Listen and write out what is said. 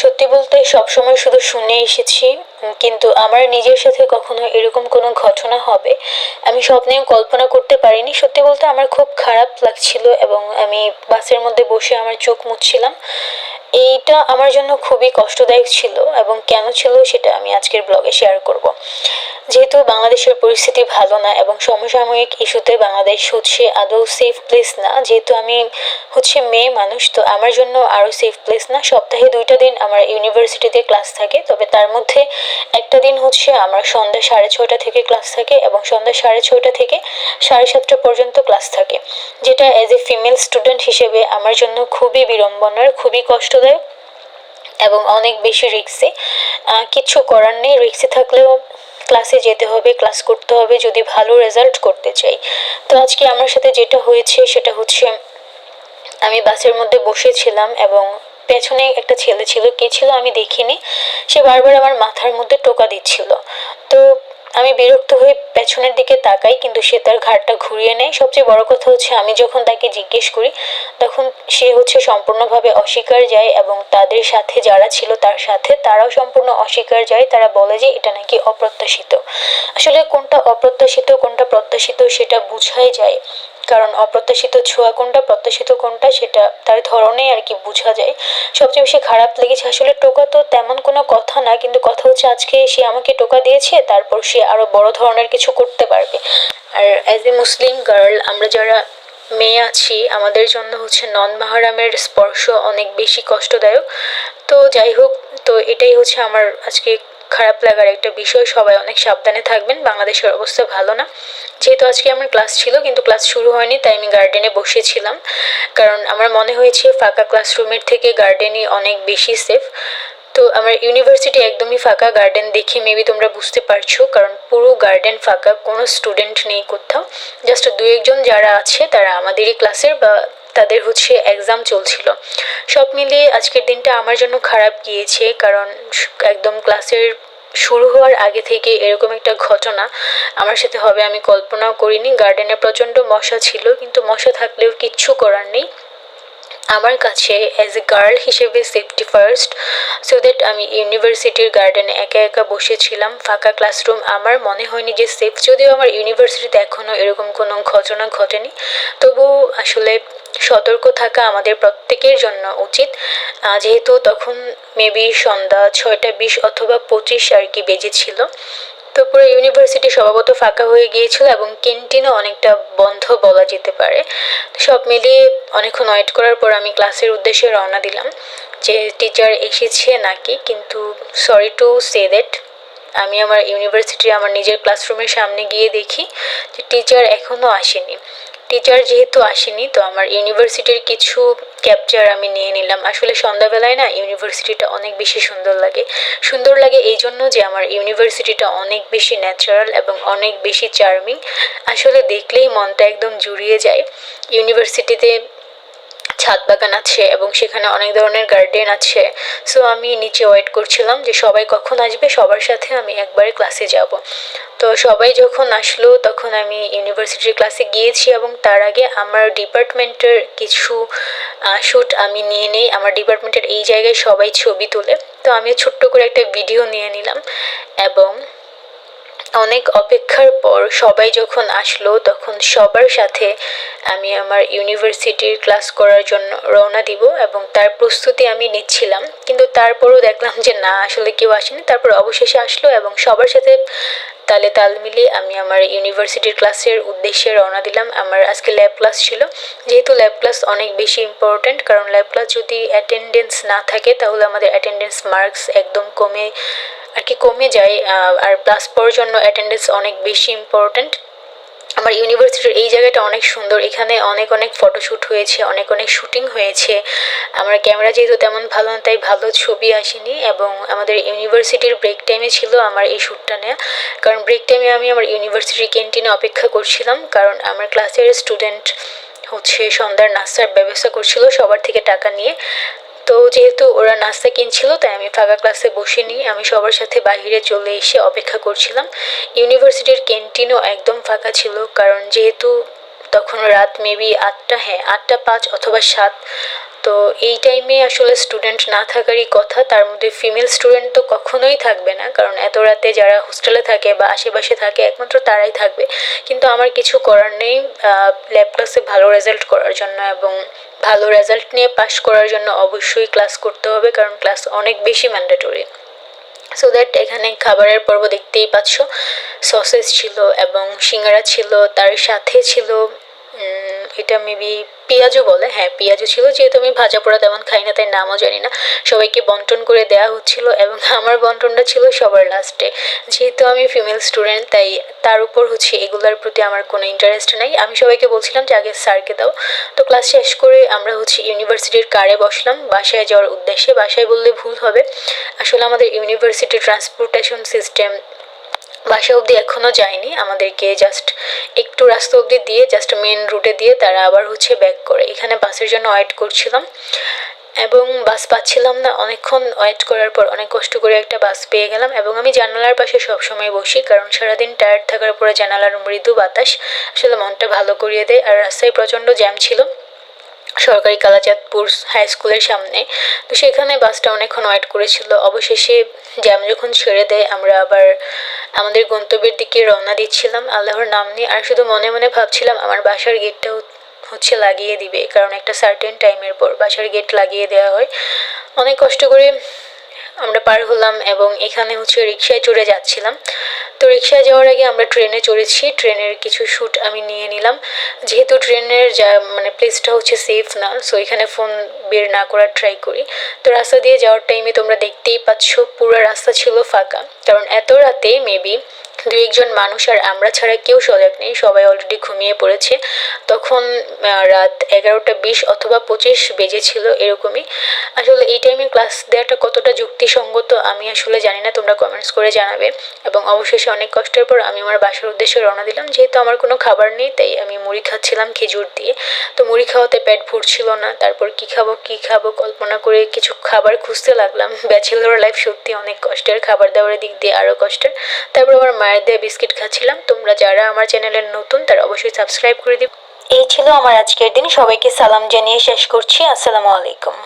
সত্যি বলতে সবসময় শুধু শুনে এসেছি, কিন্তু আমার নিজের সাথে কখনো এরকম কোনো ঘটনা হবে, আমি স্বপ্নেও কল্পনা করতে পারিনি। সত্যি বলতে আমার খুব খারাপ লাগছিল এবং আমি বাসের মধ্যে বসে আমার চোখ মুছছিলাম। এইটা আমার জন্য খুবই কষ্টদায়ক ছিল এবং কেন ছিল সেটা আমি আজকের ব্লগে শেয়ার করব। যেহেতু বাংলাদেশের পরিস্থিতি ভালো না এবং সমসাময়িক ইস্যুতে বাংলাদেশ হচ্ছে আদৌ সেফ প্লেস না, যেহেতু আমি হচ্ছে মেয়ে মানুষ, তো আমার জন্য আরও সেফ প্লেস না। সপ্তাহে দুইটা দিন আমার ইউনিভার্সিটিতে ক্লাস থাকে, তবে তার মধ্যে একটা দিন হচ্ছে আমার সন্ধ্যা সাড়ে ছটা থেকে ক্লাস থাকে এবং সন্ধ্যা সাড়ে ছটা থেকে সাড়ে সাতটা পর্যন্ত ক্লাস থাকে, যেটা অ্যাজ এ ফিমেল স্টুডেন্ট হিসেবে আমার জন্য খুবই বিড়ম্বনার, খুবই কষ্টদায়ক এবং অনেক বেশি রিক্সে কিচ্ছু করার নেই। রিক্সে থাকলেও ক্লাসে যেতে হবে ক্লাস করতে হবে, যদি ভালো রেজাল্ট করতে চাই। তো আজকে আমার সাথে যেটা হয়েছে, সেটা হচ্ছে, আমি বাসের মধ্যে বসেছিলাম এবং পেছনে একটা ছেলে ছিল। কে ছিল আমি দেখিনি। সে বারবার আমার মাথার মধ্যে টোকা দিচ্ছিল। তো আমি বিরক্ত হয়ে পেছনের দিকে তাকাই, কিন্তু সে তার ঘাটটা ঘুরিয়ে নেয়। সবচেয়ে বড় কথা হচ্ছে, আমি যখন তাকে জিজ্ঞেস করি, তখন সে হচ্ছে সম্পূর্ণভাবে অস্বীকার যায় এবং তাদের সাথে যারা ছিল তার সাথে, তারাও সম্পূর্ণ অস্বীকার যায়। তারা বলে যে, এটা নাকি অপ্রত্যাশিত। আসলে কোনটা অপ্রত্যাশিত, কোনটা প্রত্যাশিত, সেটা বুঝাই যায়। কারণ অপ্রত্যাশিত ছোঁয়া কোনটা, প্রত্যাশিত কোনটা, সেটা তার ধরনে আর কি বোঝা যায়। সবচেয়ে বেশি খারাপ লেগেছে আসলে টোকা তো তেমন কোনো কথা না, কিন্তু কথা হচ্ছে আজকে সে আমাকে টোকা দিয়েছে, তারপর সে আরও বড় ধরনের কিছু করতে পারবে। আর অ্যাজ এ মুসলিম গার্ল আমরা যারা মেয়ে আছি, আমাদের জন্য হচ্ছে নন মাহারামের স্পর্শ অনেক বেশি কষ্টদায়ক। তো যাই হোক, তো এটাই হচ্ছে আমার আজকে খারাপ লাগার একটা বিষয়, সবাই অনেক সাবধানে থাকবেন, বাংলাদেশের অবস্থা ভালো না। যেহেতু আজকে আমার ক্লাস ছিল, কিন্তু ক্লাস শুরু হয়নি, তাই আমি গার্ডেনে বসেছিলাম। কারণ আমার মনে হয়েছে ফাঁকা ক্লাসরুমের থেকে গার্ডেনই অনেক বেশি সেফ তো আমার ইউনিভার্সিটি একদমই ফাঁকা গার্ডেন দেখে মেবি তোমরা বুঝতে পারছ, কারণ পুরো গার্ডেন ফাঁকা, কোনো স্টুডেন্ট নেই কোথাও। জাস্ট দু একজন যারা আছে, তারা আমাদেরই ক্লাসের বা তাদের হচ্ছে এক্সাম চলছিল। সব মিলিয়ে আজকের দিনটা আমার জন্য খারাপ গিয়েছে, কারণ একদম ক্লাসের শুরু হওয়ার আগে থেকে এরকম একটা ঘটনা আমার সাথে হবে আমি কল্পনাও করিনি। গার্ডেনে প্রচণ্ড মশা ছিল, কিন্তু মশা থাকলেও কিচ্ছু করার নেই। আমার কাছে অ্যাজ এ গার্ল হিসেবে সেফটি ফার্স্ট সো দ্যাট আমি ইউনিভার্সিটির গার্ডেনে একা একা বসেছিলাম, ফাঁকা ক্লাসরুম আমার মনে হয়নি যে সেফ যদিও আমার ইউনিভার্সিটিতে এখনও এরকম কোনো ঘটনা ঘটেনি। তবু আসলে সতর্ক থাকা আমাদের প্রত্যেকের জন্য উচিত। যেহেতু তখন মেবি সন্ধ্যা ছয়টা বিশ অথবা পঁচিশ আর কি বেজেছিল তো পুরো ইউনিভার্সিটি স্বভাবত ফাঁকা হয়ে গিয়েছিল এবং ক্যান্টিনও অনেকটা বন্ধ বলা যেতে পারে। সব মিলিয়ে অনেকক্ষণ ওয়েট করার পর আমি ক্লাসের উদ্দেশ্যে রওনা দিলাম যে টিচার এসেছে নাকি, কিন্তু সরি টু সে দ্যাট আমি আমার ইউনিভার্সিটির আমার নিজের ক্লাসরুমের সামনে গিয়ে দেখি যে টিচার এখনও আসেনি। টিচার যেহেতু আসেনি, তো আমার ইউনিভার্সিটির কিছু ক্যাপচার আমি নিয়ে নিলাম। আসলে সন্ধ্যাবেলায় না ইউনিভার্সিটিটা অনেক বেশি সুন্দর লাগে। সুন্দর লাগে এই জন্য যে আমার ইউনিভার্সিটিটা অনেক বেশি ন্যাচারাল এবং অনেক বেশি চার্মিং আসলে দেখলেই মনটা একদম জুড়িয়ে যায়। ইউনিভার্সিটিতে ছাদ বাগান আছে এবং সেখানে অনেক ধরনের গার্ডেন আছে। সো আমি নিচে ওয়েট করছিলাম যে সবাই কখন আসবে, সবার সাথে আমি একবারে ক্লাসে যাব। তো সবাই যখন আসলো, তখন আমি ইউনিভার্সিটির ক্লাসে গিয়েছি এবং তার আগে আমার ডিপার্টমেন্টের কিছু শ্যুট আমি নিয়ে নিই। আমার ডিপার্টমেন্টের এই জায়গায় সবাই ছবি তোলে। তো আমি ছোট্ট করে একটা ভিডিও নিয়ে নিলাম এবং অনেক অপেক্ষার পর সবাই যখন আসলো, তখন সবার সাথে আমি আমার ইউনিভার্সিটির ক্লাস করার জন্য রওনা দিব এবং তার প্রস্তুতি আমি নিচ্ছিলাম। কিন্তু তারপরও দেখলাম যে, না, আসলে কেউ আসেনি। তারপর অবশেষে আসলো এবং সবার সাথে তালে তাল মিলিয়ে আমি আমার ইউনিভার্সিটির ক্লাসের উদ্দেশ্যে রওনা দিলাম। আমার আজকে ল্যাব ক্লাস ছিল। যেহেতু ল্যাব ক্লাস অনেক বেশি ইম্পর্ট্যান্ট কারণ ল্যাব ক্লাস যদি অ্যাটেন্ডেন্স না থাকে, তাহলে আমাদের অ্যাটেন্ডেন্স মার্কস একদম কমে আর কি কমে যায় আর প্লাস জন্য অ্যাটেন্ডেন্স অনেক বেশি ইম্পর্ট্যান্ট আমার ইউনিভার্সিটির এই জায়গাটা অনেক সুন্দর, এখানে অনেক অনেক ফটোশ্যুট হয়েছে, অনেক অনেক শুটিং হয়েছে। আমার ক্যামেরা যেহেতু তেমন ভালো না, তাই ভালো ছবি আসেনি এবং আমাদের ইউনিভার্সিটির ব্রেক টাইমে ছিল আমার এই শ্যুটটা নেওয়া কারণ ব্রেক টাইমে আমি আমার ইউনিভার্সিটির ক্যান্টিনে অপেক্ষা করছিলাম, কারণ আমার ক্লাসের স্টুডেন্ট হচ্ছে সন্ধ্যার নাস্তার ব্যবস্থা করছিল সবার থেকে টাকা নিয়ে। তো যেহেতু ওরা নাস্তা কিনছিল, তাই আমি ফাঁকা ক্লাসে বসে নিই আমি সবার সাথে বাহিরে চলে এসে অপেক্ষা করছিলাম। ইউনিভার্সিটির ক্যান্টিনও একদম ফাঁকা ছিল, কারণ যেহেতু তখন রাত মেবি আটটা হ্যাঁ আটটা পাঁচ অথবা সাত। তো এই টাইমে আসলে স্টুডেন্ট না থাকারই কথা, তার মধ্যে ফিমেল স্টুডেন্ট তো কখনোই থাকবে না, কারণ এত রাতে যারা হোস্টেলে থাকে বা আশেপাশে থাকে, একমাত্র তারাই থাকবে। কিন্তু আমার কিছু করার নেই ল্যাব ক্লাসে ভালো রেজাল্ট করার জন্য এবং ভালো রেজাল্ট নিয়ে পাশ করার জন্য অবশ্যই ক্লাস করতে হবে, কারণ ক্লাস অনেক বেশি ম্যান্ডেটরি সো দ্যাট এখানে খাবারের পর্ব দেখতেই পাচ্ছ। সসেস ছিল এবং সিঙ্গারা ছিল, তার সাথে ছিল এটা মেবি পেঁয়াজও বলে হ্যাঁ পেঁয়াজও ছিল, যেহেতু আমি ভাজা পোড়া তেমন খাই না, তাই নামও জানি না। সবাইকে বন্টন করে দেওয়া হচ্ছিল এবং আমার বন্টনটা ছিল সবার লাস্টে যেহেতু আমি ফিমেল স্টুডেন্ট তাই তার উপর হচ্ছে এগুলোর প্রতি আমার কোনো ইন্টারেস্ট নাই। আমি সবাইকে বলছিলাম যে, আগে স্যারকে দাও। তো ক্লাস শেষ করে আমরা হচ্ছে ইউনিভার্সিটির কারে বসলাম, বাসায় যাওয়ার উদ্দেশ্যে। বাসায় বললে ভুল হবে। আসলে আমাদের ইউনিভার্সিটি ট্রান্সপোর্টেশন সিস্টেম বাসা অবধি এখনও যায়নি। আমাদেরকে জাস্ট একটু রাস্তা অবধি দিয়ে জাস্ট মেন রুটে দিয়ে তারা আবার হচ্ছে ব্যাক করে। এখানে বাসের জন্য ওয়েট করছিলাম। এবং বাস পাচ্ছিলাম না। অনেকক্ষণ ওয়েট করার পর অনেক কষ্ট করে একটা বাস পেয়ে গেলাম। এবং আমি জানালার পাশে সবসময় বসি, কারণ সারাদিন টায়ার্ড থাকার পরে জানালার মৃদু বাতাস আসলে মনটা ভালো করিয়ে দেয়। আর রাস্তায় প্রচণ্ড জ্যাম ছিল। সরকারি কালাচাঁদপুর হাই স্কুলের সামনে। তো সেখানে বাসটা অনেকক্ষণ ওয়েট করেছিল। অবশেষে জ্যাম যখন ছেড়ে দেয়, আমরা আবার আমাদের গন্তব্যের দিকে রওনা দিচ্ছিলাম। আল্লাহর নাম নিয়ে আর শুধু মনে মনে ভাবছিলাম, আমার বাসার গেটটা হচ্ছে লাগিয়ে দিবে, কারণ একটা সার্টেন টাইমের পর বাসার গেট লাগিয়ে দেওয়া হয়। অনেক কষ্ট করে আমরা পার হলাম এবং এখানে হচ্ছে রিক্সায় চড়ে যাচ্ছিলাম। তো রিক্সায় যাওয়ার আগে আমরা ট্রেনে চড়েছি। ট্রেনের কিছু শ্যুট আমি নিয়ে নিলাম। যেহেতু ট্রেনের যা মানে প্লেসটা হচ্ছে সেফ না সো এখানে ফোন বের না করার ট্রাই করি। তো রাস্তা দিয়ে যাওয়ার টাইমে তোমরা দেখতেই পাচ্ছ, পুরো রাস্তা ছিল ফাঁকা। কারণ এত রাতে মেবি দু একজন মানুষ আর আমরা ছাড়া কেউ সজাগ নেই, সবাই অলরেডি ঘুমিয়ে পড়েছে। তখন রাত এগারোটা বিশ অথবা পঁচিশ বেজেছিল এরকমই। আসলে এই টাইমে ক্লাস দেওয়াটা কতটা যুক্তিসঙ্গত আমি আসলে জানি না, তোমরা কমেন্টস করে জানাবে। এবং অবশেষে অনেক কষ্টের পর আমি আমার বাসার উদ্দেশ্যে রওনা দিলাম। যেহেতু আমার কোনো খাবার নেই, তাই আমি মুড়ি খাচ্ছিলাম খেজুর দিয়ে। তো মুড়ি খাওয়াতে পেট ভরছিল না, তারপর কি খাব কি খাব, কল্পনা করে কিছু খাবার খুঁজতে লাগলাম। ব্যাচেলর লাইফ সত্যি অনেক কষ্টের, খাবার দাবারের দিক দিয়ে আরও কষ্টের। তারপর আমার মায়ের দেওয়া বিস্কিট খাচ্ছিলাম। তোমরা যারা আমার চ্যানেলের নতুন, তারা অবশ্যই সাবস্ক্রাইব করে দিও এই ছিল আমার আজকের দিন। সবাইকে সালাম জানিয়ে শেষ করছি। আসসালামু আলাইকুম।